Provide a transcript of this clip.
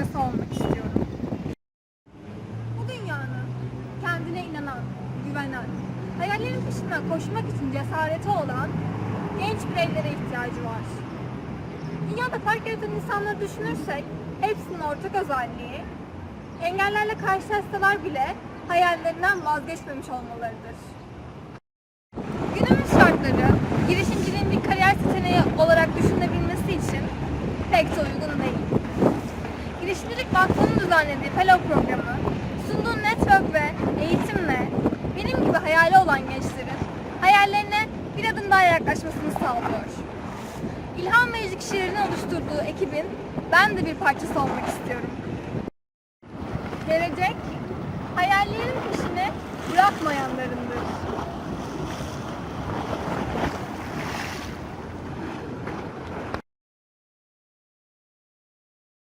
aynası olmak istiyorum. Bu dünyanın kendine inanan, güvenen, hayallerin peşinden koşmak için cesareti olan genç bireylere ihtiyacı var. Dünyada fark yaratan insanları düşünürsek hepsinin ortak özelliği engellerle karşılaşsalar bile hayallerinden vazgeçmemiş olmalarıdır. Günümüz şartları girişim Girişimcilik Vakfı'nın düzenlediği Fellow programı sunduğu network ve eğitimle benim gibi hayali olan gençlerin hayallerine bir adım daha yaklaşmasını sağlıyor. İlham verici kişilerin oluşturduğu ekibin ben de bir parçası olmak istiyorum. Gelecek, hayallerin peşini bırakmayanların